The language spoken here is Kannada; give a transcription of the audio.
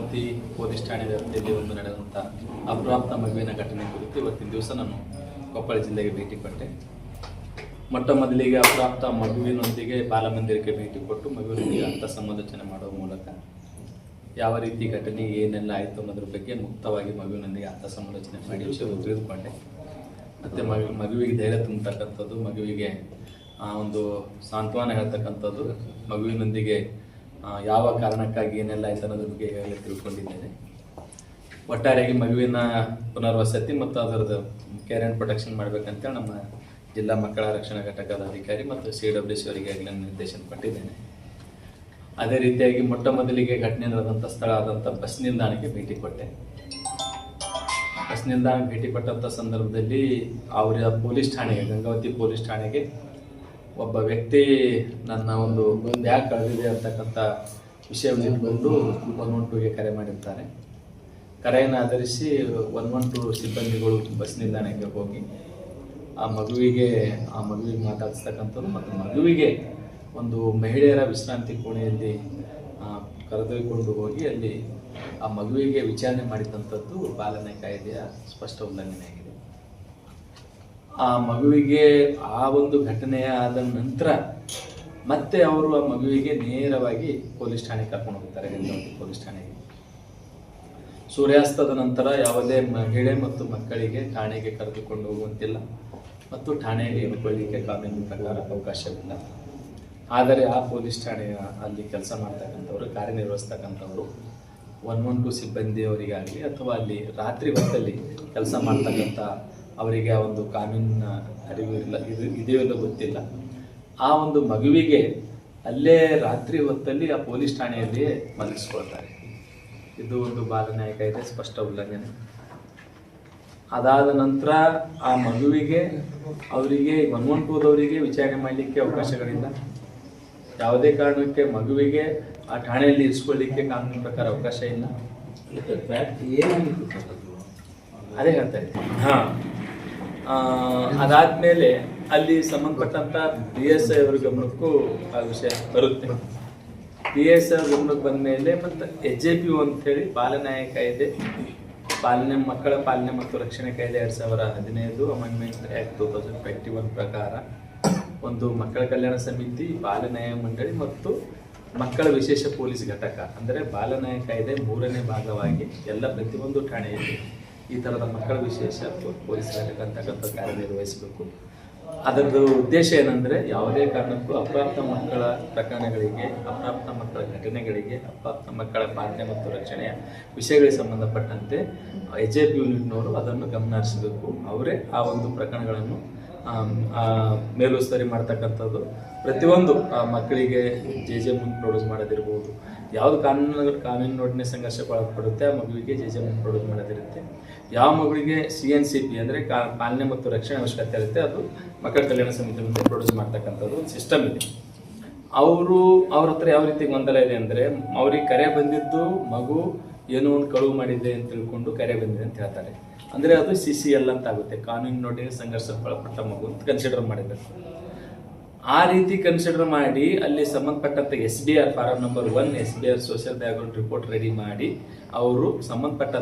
ಪ್ರತಿ ಪೊಲೀಸ್ ಠಾಣೆ ವ್ಯಾಪ್ತಿಯಲ್ಲಿ ಒಂದು ನಡೆದಂಥ ಅಪ್ರಾಪ್ತ ಮಗುವಿನ ಘಟನೆ ಕುರಿತು ಇವತ್ತಿನ ದಿವಸ ನಾನು ಕೊಪ್ಪಳ ಜಿಲ್ಲೆಗೆ ಭೇಟಿ ಕೊಟ್ಟೆ. ಮೊಟ್ಟ ಮೊದಲಿಗೆ ಅಪ್ರಾಪ್ತ ಮಗುವಿನೊಂದಿಗೆ ಬಾಲಮಂದಿರಕ್ಕೆ ಭೇಟಿ ಕೊಟ್ಟು ಮಗುವಿನೊಂದಿಗೆ ಅಂತ ಸಮಾಲೋಚನೆ ಮಾಡುವ ಮೂಲಕ ಯಾವ ರೀತಿ ಘಟನೆ ಏನೆಲ್ಲ ಆಯಿತು ಅನ್ನೋದ್ರ ಬಗ್ಗೆ ಮುಕ್ತವಾಗಿ ಮಗುವಿನೊಂದಿಗೆ ಅರ್ಥ ಸಮಾಲೋಚನೆ ಮಾಡಿ ವಿಷಯವನ್ನು ತಿಳಿದುಕೊಂಡೆ. ಮತ್ತು ಮಗು ಮಗುವಿಗೆ ಧೈರ್ಯ ತುಂಬತಕ್ಕಂಥದ್ದು ಮಗುವಿಗೆ ಆ, ಒಂದು ಸಾಂತ್ವನ ಹೇಳ್ತಕ್ಕಂಥದ್ದು ಮಗುವಿನೊಂದಿಗೆ ಯಾವ ಕಾರಣಕ್ಕಾಗಿ ಏನೆಲ್ಲ ಆಯ್ತು ಅನ್ನೋದ್ರ ಬಗ್ಗೆ ಹೇಳಿ ತಿಳ್ಕೊಂಡಿದ್ದೇನೆ. ಒಟ್ಟಾರೆಯಾಗಿ ಮಗುವಿನ ಪುನರ್ವಸತಿ ಮತ್ತು ಅದರದ್ದು ಕೇರ್ ಆ್ಯಂಡ್ ಪ್ರೊಟೆಕ್ಷನ್ ಮಾಡಬೇಕಂತೇಳಿ ನಮ್ಮ ಜಿಲ್ಲಾ ಮಕ್ಕಳ ರಕ್ಷಣಾ ಘಟಕದ ಅಧಿಕಾರಿ ಮತ್ತು ಸಿ ಡಬ್ಲ್ಯೂ ಸಿ ಅವರಿಗೆ ಈಗಾಗಲೇ ನಿರ್ದೇಶನ ಕೊಟ್ಟಿದ್ದೇನೆ. ಅದೇ ರೀತಿಯಾಗಿ ಮೊಟ್ಟ ಮೊದಲಿಗೆ ಘಟನೆ ನಡೆದಂಥ ಸ್ಥಳ ಆದಂಥ ಬಸ್ ನಿಲ್ದಾಣಕ್ಕೆ ಭೇಟಿ ಕೊಟ್ಟೆ. ಬಸ್ ನಿಲ್ದಾಣಕ್ಕೆ ಭೇಟಿ ಕೊಟ್ಟಂಥ ಸಂದರ್ಭದಲ್ಲಿ ಅವರ ಪೊಲೀಸ್ ಠಾಣೆಗೆ, ಗಂಗಾವತಿ ಪೊಲೀಸ್ ಠಾಣೆಗೆ ಒಬ್ಬ ವ್ಯಕ್ತಿ ನನ್ನ ಒಂದು ಬ್ಯಾಗ್ ಕಳೆದಿದೆ ಅಂತಕ್ಕಂಥ ವಿಷಯವನ್ನು ಒನ್ ಒನ್ ಟೂಗೆ ಕರೆ ಮಾಡಿರ್ತಾರೆ. ಕರೆಯನ್ನು ಆಧರಿಸಿ ಒನ್ ಒನ್ ಟು ಸಿಬ್ಬಂದಿಗಳು ಬಸ್ ನಿಲ್ದಾಣಕ್ಕೆ ಹೋಗಿ ಆ ಮಗುವಿಗೆ ಆ ಮಗುವಿಗೆ ಮಾತಾಡಿಸ್ತಕ್ಕಂಥದ್ದು ಮತ್ತು ಮಗುವಿಗೆ ಒಂದು ಮಹಿಳೆಯರ ವಿಶ್ರಾಂತಿ ಕೋಣೆಯಲ್ಲಿ ಕರೆದೊಯ್ಕೊಂಡು ಹೋಗಿ ಅಲ್ಲಿ ಆ ಮಗುವಿಗೆ ವಿಚಾರಣೆ ಮಾಡಿದಂಥದ್ದು ಬಾಲನೆ ಕಾಯ್ದೆಯ ಸ್ಪಷ್ಟ ಉಲ್ಲಂಘನೆಯಾಗಿದೆ. ಆ ಮಗುವಿಗೆ ಆ ಒಂದು ಘಟನೆ ಆದ ನಂತರ ಮತ್ತೆ ಅವರು ಆ ಮಗುವಿಗೆ ನೇರವಾಗಿ ಪೊಲೀಸ್ ಠಾಣೆಗೆ ಕರ್ಕೊಂಡು ಹೋಗ್ತಾರೆ ಪೊಲೀಸ್ ಠಾಣೆಗೆ. ಸೂರ್ಯಾಸ್ತದ ನಂತರ ಯಾವುದೇ ಮಹಿಳೆ ಮತ್ತು ಮಕ್ಕಳಿಗೆ ಠಾಣೆಗೆ ಕರೆದುಕೊಂಡು ಹೋಗುವಂತಿಲ್ಲ ಮತ್ತು ಠಾಣೆಯಲ್ಲಿ ಇಳ್ಕೊಳ್ಳಿಕ್ಕೆ ಕಾನೂನು ಪ್ರಕಾರ ಅವಕಾಶವಿಲ್ಲ. ಆದರೆ ಆ ಪೊಲೀಸ್ ಠಾಣೆಯ ಅಲ್ಲಿ ಕೆಲಸ ಮಾಡ್ತಕ್ಕಂಥವ್ರು, ಕಾರ್ಯನಿರ್ವಹಿಸ್ತಕ್ಕಂಥವ್ರು ಒನ್ ಒನ್ ಟು ಸಿಬ್ಬಂದಿಯವರಿಗಾಗಲಿ ಅಥವಾ ಅಲ್ಲಿ ರಾತ್ರಿ ಹೊತ್ತಲ್ಲಿ ಕೆಲಸ ಮಾಡ್ತಕ್ಕಂಥ ಅವರಿಗೆ ಆ ಒಂದು ಕಾನೂನಿನ ಅರಿವು ಇಲ್ಲ ಇದು ಇದೆಯೋ ಇಲ್ಲೋ ಗೊತ್ತಿಲ್ಲ. ಆ ಒಂದು ಮಗುವಿಗೆ ಅಲ್ಲೇ ರಾತ್ರಿ ಹೊತ್ತಲ್ಲಿ ಆ ಪೊಲೀಸ್ ಠಾಣೆಯಲ್ಲಿ ಮಲಗಿಸ್ಕೊಳ್ತಾರೆ ಇದು ಒಂದು ಬಾಲನಾಯಕ ಇದೆ ಸ್ಪಷ್ಟ ಉಲ್ಲಂಘನೆ. ಅದಾದ ನಂತರ ಆ ಮಗುವಿಗೆ ಅವರಿಗೆ ಒನ್ ಒನ್ ಟೂದವರಿಗೆ ವಿಚಾರಣೆ ಮಾಡಲಿಕ್ಕೆ ಅವಕಾಶಗಳಿಲ್ಲ. ಯಾವುದೇ ಕಾರಣಕ್ಕೆ ಮಗುವಿಗೆ ಆ ಠಾಣೆಯಲ್ಲಿ ಇರಿಸ್ಕೊಳ್ಳಿಕ್ಕೆ ಕಾನೂನಿನ ಪ್ರಕಾರ ಅವಕಾಶ ಇಲ್ಲ. ಅದೇ ಹೇಳ್ತಾ ಇದ್ದೀನಿ. ಹಾ. ಅದಾದ್ಮೇಲೆ ಅಲ್ಲಿ ಸಂಬಂಧಪಟ್ಟಂತ ಬಿ ಎಸ್ ಐ ಅವ್ರ ಗಮನಕ್ಕೂ ಆ ವಿಷಯ ಬರುತ್ತೆ. ಬಿ ಎಸ್ ಐ ಅವ್ರ ಗಮನಕ್ಕೆ ಬಂದ ಮೇಲೆ ಮತ್ತು ಎಚ್ ಜೆ ಪಿ ಅಂತೇಳಿ ಬಾಲನಾಯಕ ಕಾಯ್ದೆ, ಪಾಲನೆ ಮಕ್ಕಳ ಪಾಲನೆ ಮತ್ತು ರಕ್ಷಣೆ ಕಾಯ್ದೆ ಎರಡ್ ಸಾವಿರ ಹದಿನೈದು amendment act two thousand twenty one ಪ್ರಕಾರ ಒಂದು ಮಕ್ಕಳ ಕಲ್ಯಾಣ ಸಮಿತಿ ಬಾಲ ನ್ಯಾಯ ಮಂಡಳಿ ಮತ್ತು ಮಕ್ಕಳ ವಿಶೇಷ ಪೊಲೀಸ್ ಘಟಕ, ಅಂದರೆ ಬಾಲನಾಯಕ ಕಾಯ್ದೆ ಮೂರನೇ ಭಾಗವಾಗಿ ಎಲ್ಲ ಪ್ರತಿಯೊಂದು ಠಾಣೆಯಲ್ಲಿ ಈ ಥರದ ಮಕ್ಕಳ ವಿಶೇಷ ಪೊಲೀಸ್ ಅಂತಕ್ಕಂಥ ಕಾರ್ಯನಿರ್ವಹಿಸಬೇಕು ಅದರದ್ದು ಉದ್ದೇಶ ಏನಂದರೆ ಯಾವುದೇ ಕಾರಣಕ್ಕೂ ಅಪ್ರಾಪ್ತ ಮಕ್ಕಳ ಪ್ರಕರಣಗಳಿಗೆ, ಅಪ್ರಾಪ್ತ ಮಕ್ಕಳ ಘಟನೆಗಳಿಗೆ, ಅಪ್ರಾಪ್ತ ಮಕ್ಕಳ ಪಾಲನೆ ಮತ್ತು ರಕ್ಷಣೆಯ ವಿಷಯಗಳಿಗೆ ಸಂಬಂಧಪಟ್ಟಂತೆ ಎಚ್ ಎ ಪಿ ಯೂನಿಟ್ನವರು ಅದನ್ನು ಗಮನ ಹರಿಸಬೇಕು ಅವರೇ ಆ ಒಂದು ಪ್ರಕರಣಗಳನ್ನು ಮೇಲುಸ್ತರಿ ಮಾಡ್ತಕ್ಕಂಥದ್ದು. ಪ್ರತಿಯೊಂದು, ಆ, ಮಕ್ಕಳಿಗೆ ಜೆ ಜೆ ಮುಂದೆ ಪ್ರೊಡ್ಯೂಸ್ ಮಾಡೋದಿರ್ಬೋದು. ಯಾವುದು ಕಾನೂನು ಕಾನೂನಿನೊಡನೆ ಸಂಘರ್ಷಕ್ಕೆ ಒಳಪಡುತ್ತೆ ಆ ಮಗುವಿಗೆ ಜೆ ಜೆ ಮುಂದೆ ಪ್ರೊಡ್ಯೂಸ್ ಮಾಡೋದಿರುತ್ತೆ. ಯಾವ ಮಗುವಿಗೆ ಸಿ ಎನ್ ಸಿ ಪಿ ಅಂದರೆ ಕಾ, ಪಾಲನೆ ಮತ್ತು ರಕ್ಷಣೆ ಅವಶ್ಯಕತೆ ಇರುತ್ತೆ, ಅದು ಮಕ್ಕಳ ಕಲ್ಯಾಣ ಸಮಿತಿ ಮುಂದೆ ಪ್ರೊಡ್ಯೂಸ್ ಮಾಡ್ತಕ್ಕಂಥದ್ದು ಒಂದು ಸಿಸ್ಟಮ್ ಇದೆ. ಅವರು, ಅವ್ರ ಹತ್ರ ಯಾವ ರೀತಿ ಗೊಂದಲ ಇದೆ ಅಂದರೆ, ಅವ್ರಿಗೆ ಕರೆ ಬಂದಿದ್ದು, ಮಗು ಏನೋ ಒಂದು ಕಳುವು ಮಾಡಿದೆ ಅಂತ ತಿಳ್ಕೊಂಡು ಕರೆ ಬಂದಿದೆ ಅಂತ ಹೇಳ್ತಾರೆ. ಅಂದರೆ ಅದು ಸಿ ಸಿ ಎಲ್ ಅಂತ ಆಗುತ್ತೆ. ನೋಡಿ ಸಂಘರ್ಷಕ್ಕೆ ಒಳಪಟ್ಟ ಮಗು ಅಂತ ಕನ್ಸಿಡರ್ ಮಾಡಿದ್ದಾರೆ. ಆ ರೀತಿ ಕನ್ಸಿಡರ್ ಮಾಡಿ, ಅಲ್ಲಿ ಸಂಬಂಧಪಟ್ಟಂತ S B R form number one S B R social background report ready ಮಾಡಿ, ಅವರು ಸಂಬಂಧಪಟ್ಟ